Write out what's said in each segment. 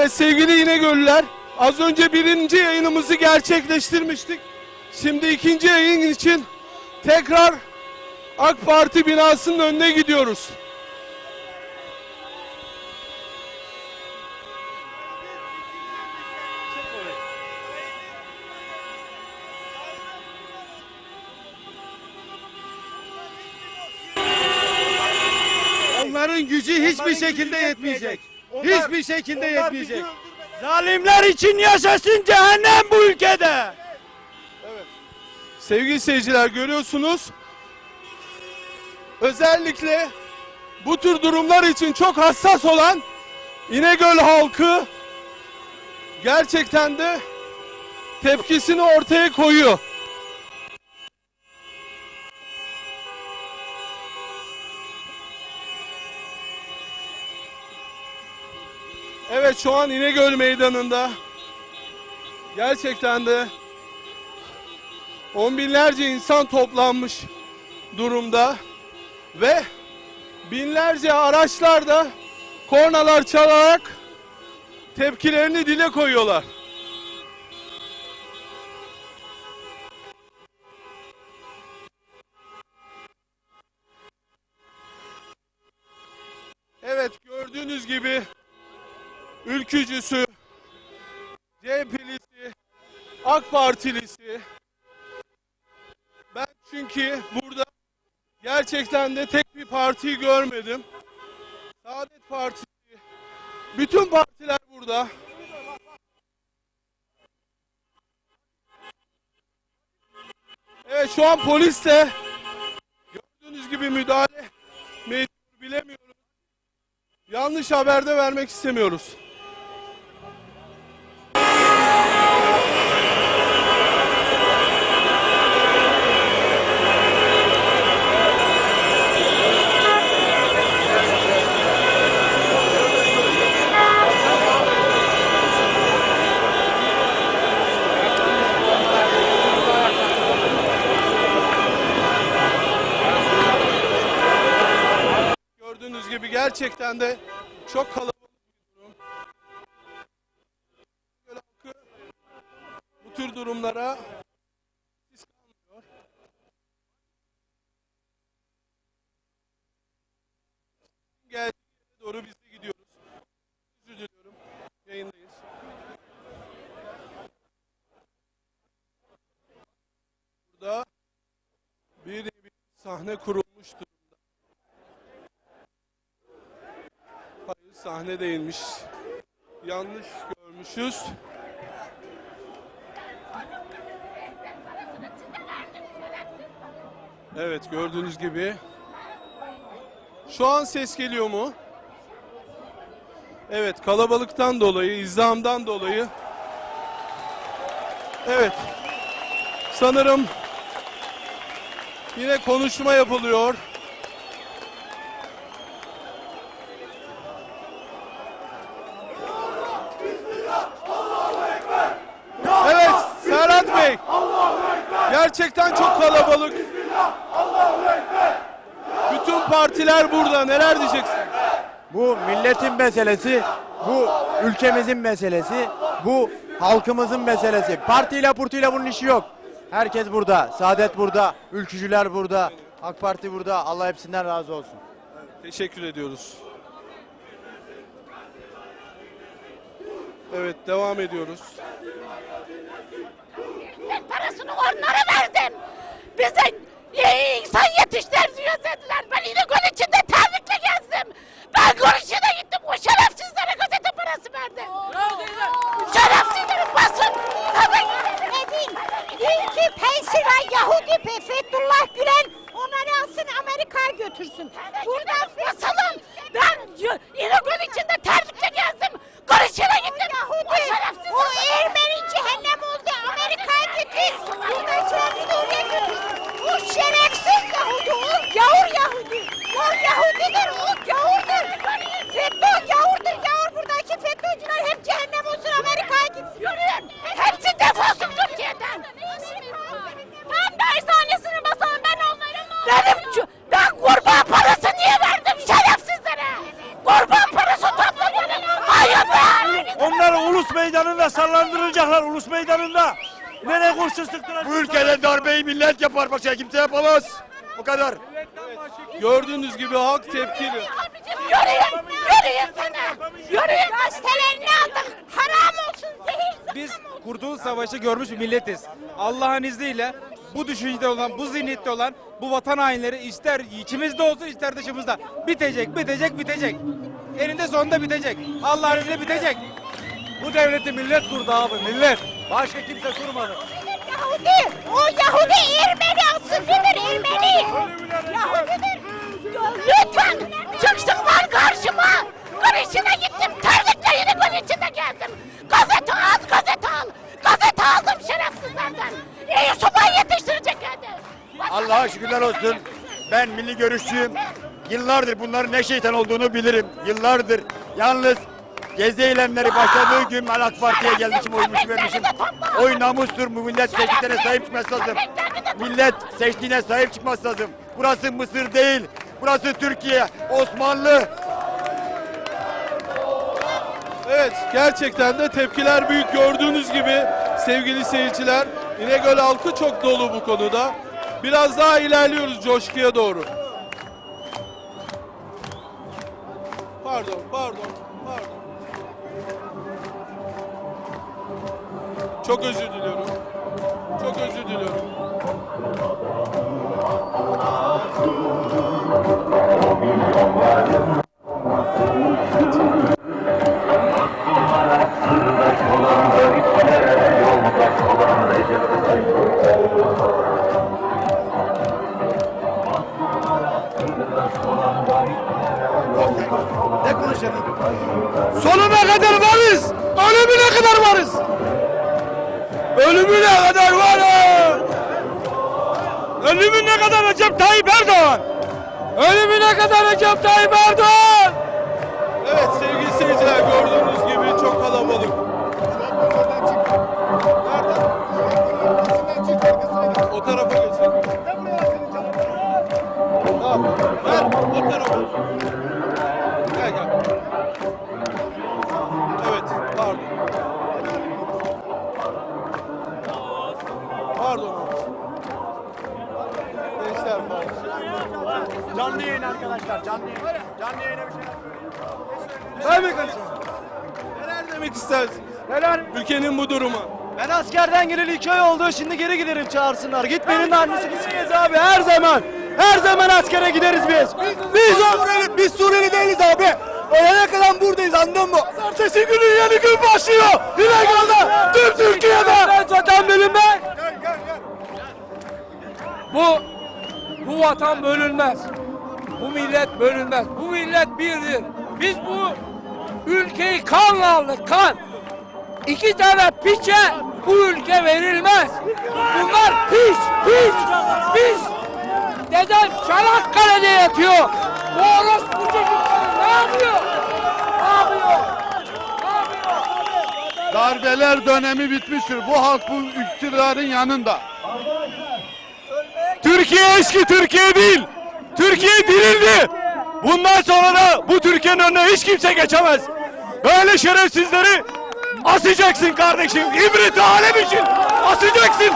Evet sevgili İnegöllüler, az önce birinci yayınımızı gerçekleştirmiştik. Şimdi ikinci yayın için tekrar AK Parti binasının önüne gidiyoruz. Onların gücü hiçbir şekilde yetmeyecek. Hiçbir şekilde yetmeyecek. Zalimler için yaşasın cehennem bu ülkede. Sevgili seyirciler görüyorsunuz. Özellikle bu tür durumlar için çok hassas olan İnegöl halkı gerçekten de tepkisini ortaya koyuyor. Şu an İnegöl Meydanı'nda gerçekten de On binlerce insan toplanmış durumda ve binlerce araçlar da kornalar çalarak tepkilerini dile koyuyorlar. Ülkücüsü, CHP'lisi, AK Partilisi, ben çünkü burada gerçekten de tek bir partiyi görmedim. Saadet Partisi, bütün partiler burada. Evet şu an polis de gördüğünüz gibi müdahale ediyor bilemiyoruz. Yanlış haber de vermek istemiyoruz. Gerçekten de çok kalabalık bir durum. Bu tür durumlara. Geldiği yere doğru biz de gidiyoruz. Özür diliyorum. Yayındayız. Burada bir bir sahne kurulmuş durumda. Hayır sahne değilmiş. Yanlış görmüşüz. Evet gördüğünüz gibi. Şu an ses geliyor mu? Evet kalabalıktan dolayı, izdihamdan dolayı. Evet. Sanırım yine konuşma yapılıyor. Gerçekten çok kalabalık. Bütün partiler burada. Neler diyeceksin? Bu milletin meselesi, bu ülkemizin meselesi, bu halkımızın meselesi. Partiyle purtuyla bunun işi yok. Herkes burada. Saadet burada, ülkücüler burada, AK Parti burada. Allah hepsinden razı olsun. Teşekkür ediyoruz. Evet devam ediyoruz. Ben parasını onlara verdim. Bize iyi insan yetiştir diyor dediler. Ben İnegöl içinde terlikle gezdim. Ben Gorişi'ne gittim. O şerefsizlere gazete parası verdim. Şerefsizlerin basın. Tabii. Edin. Dünkü Pensilvan Yahudi Pe- Fethullah Gülen onları alsın Amerika'ya götürsün. Buradan basalım. Ben y- İnegöl içinde terlikle gezdim. Gorişi'ne gittim. O Yahudi. şerefsizler. O Ermeni cehennem oldu. Amerika'ya götür. Buradakileri de oraya götürsün. O şerefsiz Yahudi. O gavur Yahudi. O Yahudidir. O gavurdur. FETÖ gavurdur. Gavur buradaki FETÖ'cüler hep cehennem olsun Amerika'ya gitsin. Yürüyün. Hepsi defolsun Türkiye'den. Tam dershanesini basalım ben onların Benim ço- ben kurban parası diye verdim şerefsizlere. Kurban parası topladım. Hayır be. Onlar Nereye kurşun sıktılar? Bu ülkede darbeyi başka kimse yapamaz. O kadar. Gördüğünüz gibi halk tepkili. Abicim yürüyün, yürüyün sana. Yürüyün. Gazetelerini aldık. Haram olsun zehir Biz Kurtuluş Savaşı görmüş bir milletiz. Allah'ın izniyle bu düşüncede olan, bu zihniyette olan bu vatan hainleri ister içimizde olsun ister dışımızda bitecek, bitecek, bitecek. Eninde sonunda bitecek. Allah'ın izniyle bitecek. Bu devleti millet kurdu abi millet. Başka kimse kurmadı. Yahudi. O Yahudi Ermeni asıllıdır Ermeni. Yahudidir. Lütfen çıksınlar karşıma. İçine gittim. Terlikle yine gün içinde geldim. Gazete al, gazete al. Gazete aldım şerefsizlerden. İyi subay yetiştirecek hadi. Allah'a şükürler olsun. Ben milli görüşçüyüm. Yıllardır bunların ne şeytan olduğunu bilirim. Yıllardır. Yalnız gezi eylemleri başladığı gün ben AK Parti'ye gelmişim, oymuş vermişim. Oy namustur, bu millet seçtiğine sahip çıkması lazım. Millet seçtiğine sahip çıkması lazım. Burası Mısır değil, burası Türkiye, Osmanlı. Evet gerçekten de tepkiler büyük gördüğünüz gibi sevgili seyirciler. İnegöl halkı çok dolu bu konuda. Biraz daha ilerliyoruz coşkuya doğru. Pardon, pardon, pardon. Çok özür diliyorum. Çok özür diliyorum. Ölümüne kadar varız. Ölümüne kadar Recep Tayyip Erdoğan. Ölümüne kadar Recep Tayyip Erdoğan. Canlı yayın arkadaşlar canlı yayın. Canlı yayına bir şeyler Ben mi kaçayım? Neler demek istersiniz? Neler? Ülkenin bu durumu. Ben askerden geleli iki ay oldu. Şimdi geri giderim çağırsınlar. Gitmenin annesi gideceğiz abi her zaman. Her zaman askere gideriz biz. Biz Suriyeli, biz Suriyeli değiliz abi. Ölene kadar buradayız anladın mı? Pazartesi günü yeni gün başlıyor. İlegal'da, tüm Türkiye'de. Zaten bölünmez. Bu bu vatan bölünmez. Bu millet bölünmez. Bu millet birdir. Biz bu ülkeyi kanla aldık kan. İki tane piçe bu ülke verilmez. Bunlar piç, piç, piç. Dedem Çanakkale'de yatıyor. Bu orospu çocukları ne yapıyor? Ne yapıyor? Ne yapıyor? Darbeler dönemi bitmiştir. Bu halk bu iktidarın yanında. Türkiye eski Türkiye değil. Türkiye dirildi. Bundan sonra da bu Türkiye'nin önüne hiç kimse geçemez. Böyle şerefsizleri asacaksın kardeşim. İbret alem için asacaksın.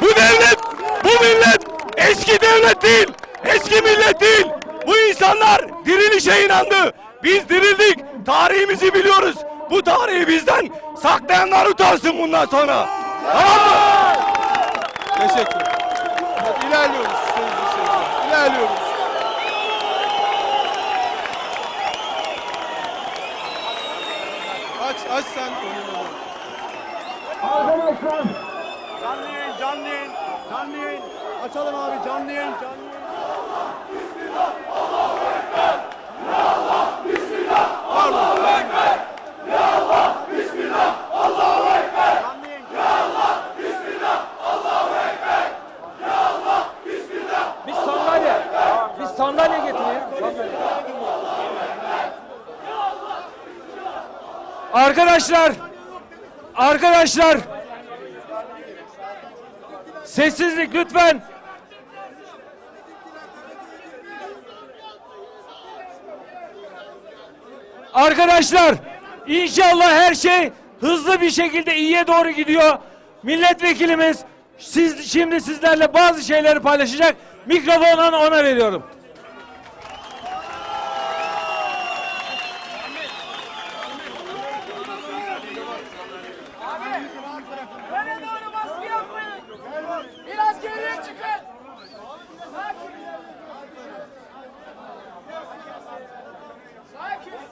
Bu devlet, bu millet eski devlet değil. Eski millet değil. Bu insanlar dirilişe inandı. Biz dirildik. Tarihimizi biliyoruz. Bu tarihi bizden saklayanlar utansın bundan sonra. Tamam mı? Teşekkür İlerliyoruz sevgili seyirciler. İlerliyoruz. Aç, aç sen önünü. Canlı yayın, canlı yayın, canlı yayın. Açalım abi canlı yayın, canlı yayın. Pardon. Canlı yayın. Biz sandalye. Biz sandalye getirelim. Sandalye. Arkadaşlar, arkadaşlar, sessizlik lütfen. Arkadaşlar, inşallah her şey hızlı bir şekilde iyiye doğru gidiyor. Milletvekilimiz siz şimdi sizlerle bazı şeyleri paylaşacak. Mikrofonu ona veriyorum. Biraz geriye çıkın.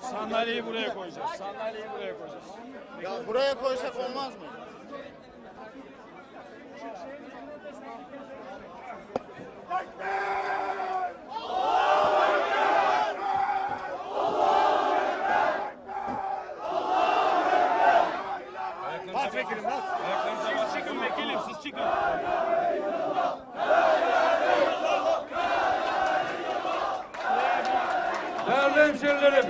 Sandalyeyi buraya koyacağız. Sandalyeyi buraya koyacağız. Ya buraya koysak olmaz mı? Siz çıkın vekilim siz çıkın. Değerli hemşerilerim.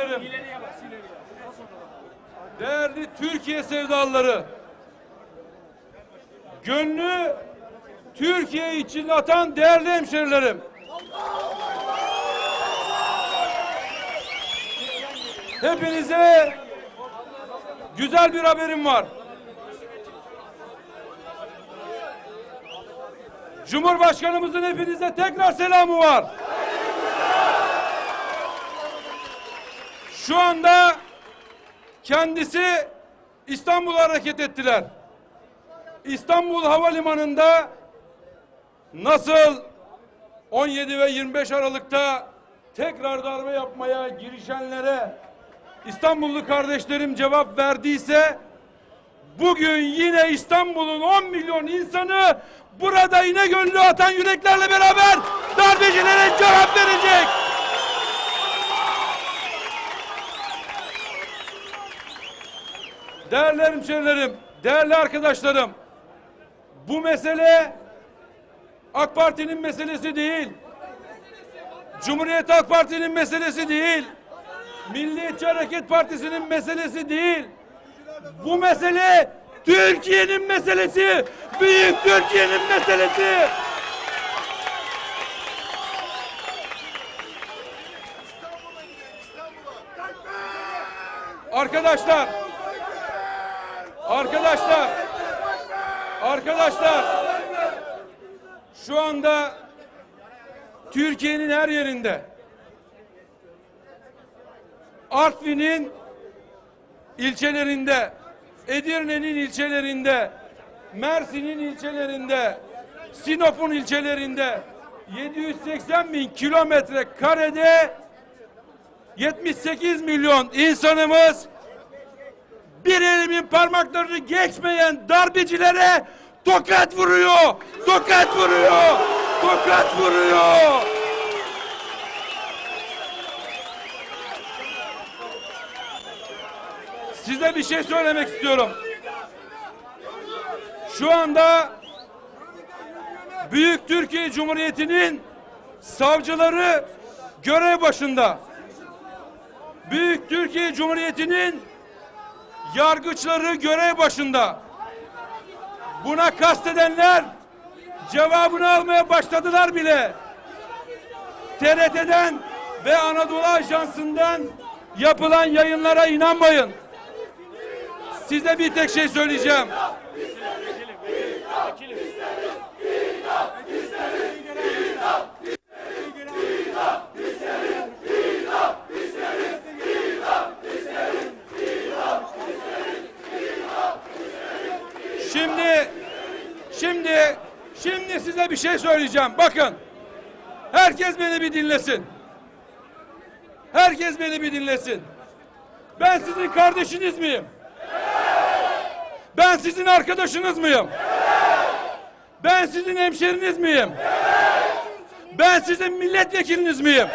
Hemşerilerim. Değerli Türkiye sevdalıları. Gönlü Türkiye için atan değerli hemşerilerim. Hepinize güzel bir haberim var. Cumhurbaşkanımızın hepinize tekrar selamı var. Şu anda kendisi İstanbul'a hareket ettiler. İstanbul Havalimanı'nda nasıl 17 ve 25 Aralık'ta tekrar darbe yapmaya girişenlere İstanbullu kardeşlerim cevap verdiyse bugün yine İstanbul'un 10 milyon insanı burada İnegöl'ü atan yüreklerle beraber darbecilere cevap verecek. Değerli hemşehrilerim, değerli arkadaşlarım, bu mesele AK Parti'nin meselesi değil. Cumhuriyet Halk Parti'nin meselesi değil. Milliyetçi Hareket Partisi'nin meselesi değil. Bu mesele Türkiye'nin meselesi. Büyük Türkiye'nin meselesi. Arkadaşlar. Arkadaşlar. Arkadaşlar. Şu anda Türkiye'nin her yerinde Artvin'in ilçelerinde, Edirne'nin ilçelerinde, Mersin'in ilçelerinde, Sinop'un ilçelerinde 780 bin kilometre karede 78 milyon insanımız bir elimin parmaklarını geçmeyen darbecilere tokat vuruyor, tokat vuruyor, tokat vuruyor. Size bir şey söylemek istiyorum. Şu anda Büyük Türkiye Cumhuriyeti'nin savcıları görev başında. Büyük Türkiye Cumhuriyeti'nin yargıçları görev başında. Buna kastedenler cevabını almaya başladılar bile. TRT'den ve Anadolu Ajansı'ndan yapılan yayınlara inanmayın. Size bir tek şey söyleyeceğim. Şimdi, şimdi size bir şey söyleyeceğim. Bakın, herkes beni bir dinlesin. Herkes beni bir dinlesin. Ben sizin kardeşiniz miyim? Ben sizin arkadaşınız mıyım? Ben sizin hemşeriniz miyim? Ben sizin milletvekiliniz miyim?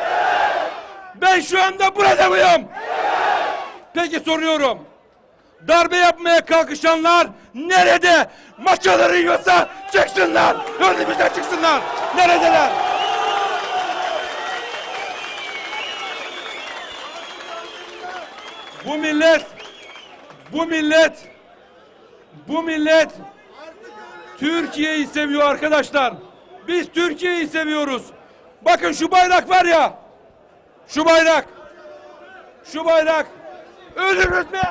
Ben şu anda burada mıyım? Peki soruyorum. Darbe yapmaya kalkışanlar nerede? Maçaları yiyorsa çıksınlar. Önümüze çıksınlar. Neredeler? Bu millet, bu millet, bu millet Türkiye'yi seviyor arkadaşlar. Biz Türkiye'yi seviyoruz. Bakın şu bayrak var ya, şu bayrak, şu bayrak Ölürüz mü?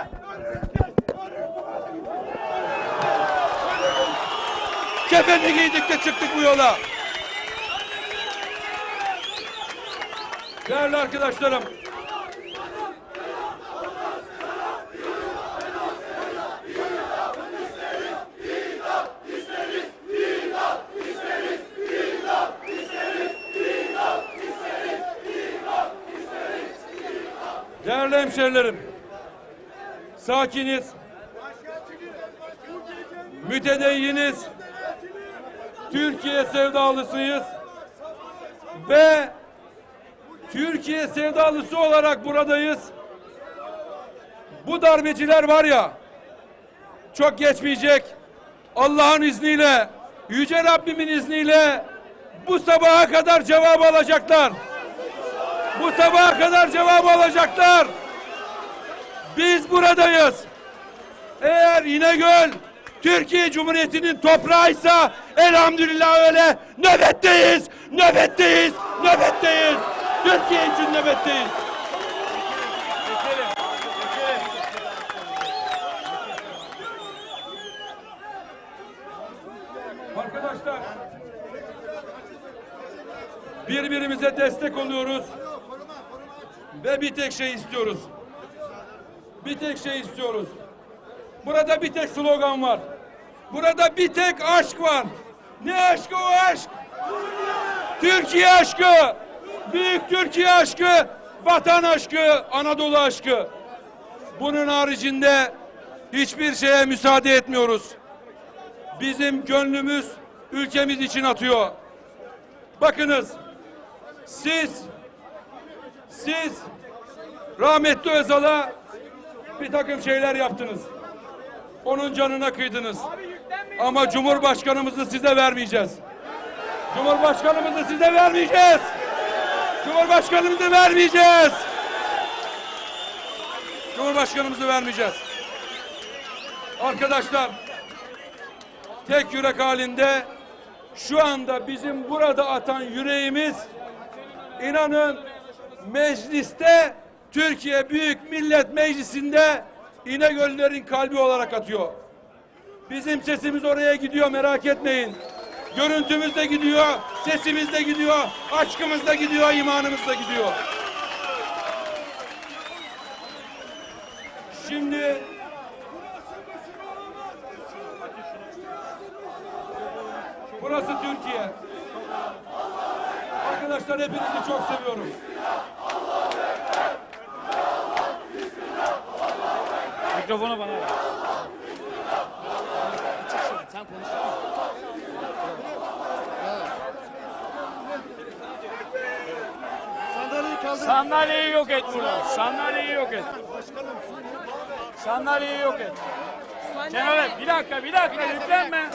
Kefenli giydik de çıktık bu yola. Değerli arkadaşlarım. Değerli hemşerilerim. Sakiniz. Mütedeyyiniz. Türkiye sevdalısıyız. Ve Türkiye sevdalısı olarak buradayız. Bu darbeciler var ya çok geçmeyecek. Allah'ın izniyle, Yüce Rabbimin izniyle bu sabaha kadar cevap alacaklar. Bu sabaha kadar cevap alacaklar. Biz buradayız. Eğer İnegöl Türkiye Cumhuriyeti'nin toprağıysa elhamdülillah öyle nöbetteyiz, nöbetteyiz, nöbetteyiz. Türkiye için nöbetteyiz. Arkadaşlar birbirimize destek oluyoruz ve bir tek şey istiyoruz. Bir tek şey istiyoruz. Burada bir tek slogan var. Burada bir tek aşk var. Ne aşkı o aşk? Türkiye aşkı. Büyük Türkiye aşkı. Vatan aşkı. Anadolu aşkı. Bunun haricinde hiçbir şeye müsaade etmiyoruz. Bizim gönlümüz ülkemiz için atıyor. Bakınız siz siz rahmetli Özal'a bir takım şeyler yaptınız. Onun canına kıydınız. Ama Cumhurbaşkanımızı size vermeyeceğiz. Cumhurbaşkanımızı size vermeyeceğiz. Cumhurbaşkanımızı vermeyeceğiz. Cumhurbaşkanımızı vermeyeceğiz. Arkadaşlar tek yürek halinde şu anda bizim burada atan yüreğimiz inanın mecliste Türkiye Büyük Millet Meclisi'nde İnegöllerin kalbi olarak atıyor. Bizim sesimiz oraya gidiyor merak etmeyin. Görüntümüz de gidiyor, sesimiz de gidiyor, aşkımız da gidiyor, imanımız da gidiyor. Şimdi Burası Türkiye. Arkadaşlar hepinizi çok seviyorum. Mikrofonu bana ver. Sandalyeyi yok et burada. Sandalyeyi yok et. Sandalyeyi yok et. Kenara bir dakika bir dakika yüklenme.